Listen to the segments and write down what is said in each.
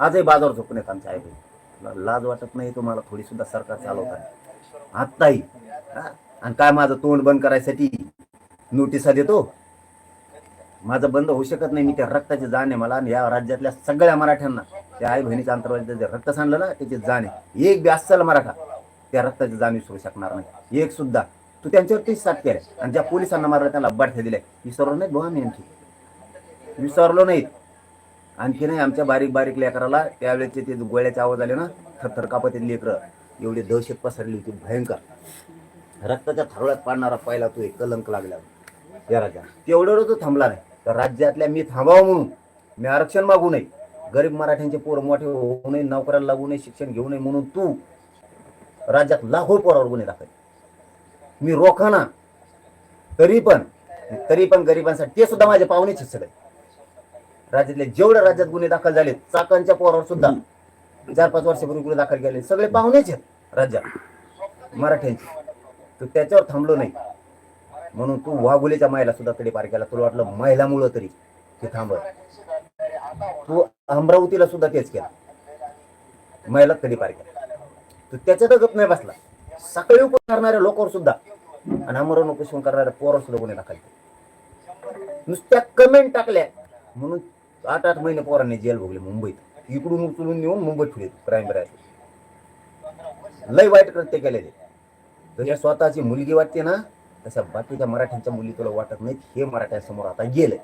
आजही बाजार झोपून येत आमच्या आई लाज वाटत नाही तुम्हाला थोडी सुद्धा सरकार आहे आत्ताही. आणि काय माझं तोंड बंद करायसाठी नोटिसा देतो? माझं बंद होऊ शकत नाही मी त्या रक्ताची जाण आहे मला. आणि या राज्यातल्या सगळ्या मराठ्यांना त्या आई बहिणीच्या अंतर्वाद जे रक्त सांडलं ना त्याचे जाण आहे. एक बी अस्सल मराठा त्या रक्ताची जाण विसरू शकणार नाही. एक सुद्धा. तू त्यांच्यावरती साथ केल्या. आणि ज्या पोलिसांना मारलं त्यांना बाठ्या दिल्या. विसरलो नाही भाऊ आम्ही आणखी. विसरलो नाहीत. आणखीनही आमच्या बारीक बारीक लेकराला त्यावेळेचे ते गोळ्याचे आवाज आले ना थरथर कापत लेकरं. एवढी दहशत पसरली होती भयंकर. रक्ताच्या थारोळ्यात पाडणारा पहिला तो एक कलंक लागला. या राज्यात तेवढं तो थांबला नाही. तर राज्यातल्या मी थांबावं म्हणून मी आरक्षण मागू नये. गरीब मराठ्यांचे पोर मोठे होऊ नये नोकऱ्याला लागू नये शिक्षण घेऊ नये म्हणून तू राज्यात लाखो पोरावर गुन्हे दाखल. मी रोखाना. तरी पण तरी पण गरिबांसाठी ते सुद्धा माझे पाहुणेच सगळे. राज्यातले जेवढे राज्यात गुन्हे दाखल झाले चाकांच्या पोरावर सुद्धा चार पाच वर्षापूर्वी गुन्हे दाखल केले. सगळे पाहुणेच आहेत राज्यात. मराठ्यांचे. तर त्याच्यावर थांबलो नाही. म्हणून तू वाघुलेच्या महिला सुद्धा कडे पार केला. तुला वाटलं महिलामुळं तरी ते थांबव तू अमरावतीला सुद्धा तेच केलं. महिला कडे पार केला. तू त्याच्यात गप नाही बसला. सकाळी उपोषण करणाऱ्या लोकांवर सुद्धा आणि अमरण उपोषण करणाऱ्या पोरावर सुद्धा गुन्हे दाखल केले. नुसत्या कमेंट टाकल्या. म्हणून आठ आठ महिने पोरांनी जेल भोगले मुंबईत. इकडून उचलून नेऊन मुंबईत ठेवले क्राईम ब्रँच लय वाईट कृत्य केलेले. तुझ्या स्वतःची मुलगी वाटते ना तशा बाकीच्या मराठ्यांच्या मुली तुला वाटत नाहीत हे मराठ्यांसमोर आता गेलंय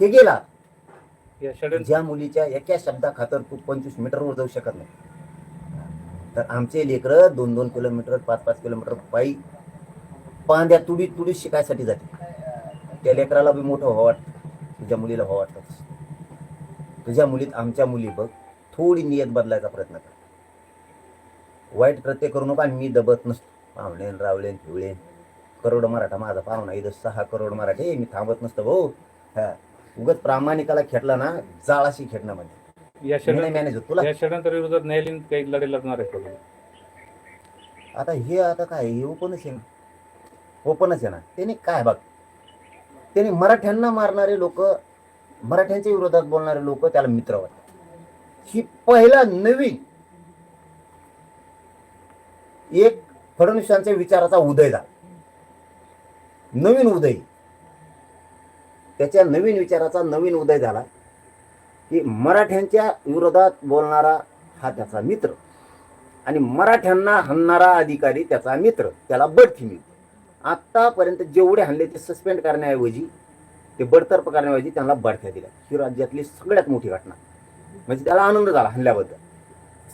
हे गेला. ज्या मुलीच्या एका शब्दा खातर तू पंचवीस मीटरवर जाऊ शकत नाही. तर आमचे लेकरं दोन दोन किलोमीटर पाच पाच किलोमीटर पायी पांद्या तुडी तुडी शिकायसाठी जाते. त्या लेकराला बी मोठं वाटतं. तुझ्या मुलीला व्हावं वाटतं तुझ्या मुलीत आमच्या मुली बघ थोडी नियत बदलायचा प्रयत्न कर. वाईट कृत्य करू नका आणि मी दबत नसतो. पाहुणेन रावलेन फिवळेन करोड मराठा माझा पाहुणा इथं सहा करोड मराठे मी थांबत नसतो भाऊ. हा. उगत प्रामाणिकाला खेटला ना जाळाशी खेटणं म्हणजे. या मॅनेज होत तुला. विरोधात न्यायालयीन काही आहे? आता हे आता काय हे ओपनच आहे ना. ओपनच आहे ना. त्याने काय बघ त्याने मराठ्यांना मारणारे लोक मराठ्यांच्या विरोधात बोलणारे लोक त्याला मित्र वाटतात. ही पहिला नवीन एक फडणवीसांच्या विचाराचा उदय झाला. नवीन उदय. त्याच्या नवीन विचाराचा नवीन उदय झाला की मराठ्यांच्या विरोधात बोलणारा हा त्याचा मित्र आणि मराठ्यांना हणणारा अधिकारी त्याचा मित्र त्याला बढती मिळते. आत्तापर्यंत जेवढे हल्ले ते सस्पेंड करण्याऐवजी ते बडतर्फ करण्याऐवजी त्यांना बढत्या दिल्या. ही राज्यातली सगळ्यात मोठी घटना. म्हणजे त्याला आनंद झाला हल्ल्याबद्दल.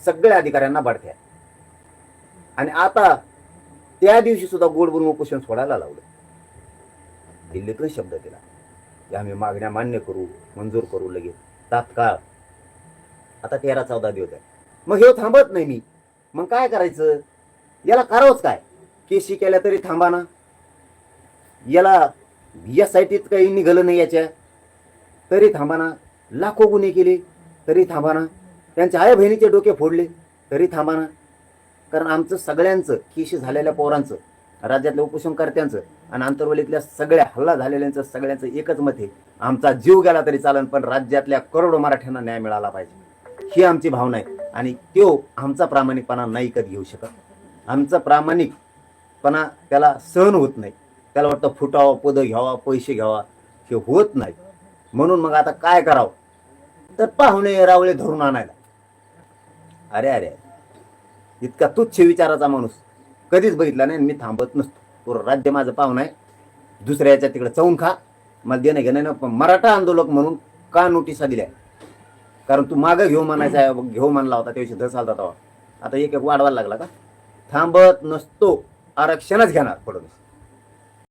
सगळ्या अधिकाऱ्यांना बढत्या. आणि आता त्या दिवशी सुद्धा गोड बोलून उपोषण सोडायला लावलं. दिल्लीतून शब्द दिला. की आम्ही मागण्या मान्य करू मंजूर करू लगेच. तात्काळ. आता तेरा चौदा दिवस आहे मग हे थांबत नाही मी. मग काय करायचं? याला करावंच काय? केशी केल्या तरी थांबा ना. याला या साईटीत काही निघालं नाही याच्या. तरी थांबाना लाखो गुन्हे केले तरी थांबाना त्यांच्या आई बहिणीचे डोके फोडले तरी थांबाना कारण आमचं सगळ्यांचं केशी झालेल्या पोरांचं राज्यातल्या उपोषणकर्त्यांचं आणि आंतरवलीतल्या सगळ्या हल्ला झालेल्यांचं सगळ्यांचं एकच मत आहे. आमचा जीव गेला तरी चालन पण राज्यातल्या करोडो मराठ्यांना न्याय मिळाला पाहिजे. ही आमची भावना आहे आणि तो आमचा प्रामाणिकपणा नाही कधी घेऊ शकत. आमचा प्रामाणिकपणा त्याला सहन होत नाही. त्याला वाटतं फुटावं पदं घ्यावा पैसे घ्यावा. हे होत नाही. म्हणून मग आता काय करावं? तर पाहुणे रावळे धरून आणायला. अरे अरे इतका तुच्छ विचाराचा माणूस. कधीच बघितला नाही मी थांबत नसतो. पूर्ण राज्य माझं पाहुणं आहे. दुसऱ्या याच्या तिकडे चौन खा. मला देणं घेणं नाही. पण मराठा आंदोलक म्हणून का नोटिसा दिल्या कारण तू मागं घेऊ म्हणायचा आहे, घेऊ म्हणला होता त्या दिवशी तवा आता एक एक वाढवायला लागला का? थांबत नसतो. आरक्षणच घेणार फडणवीस.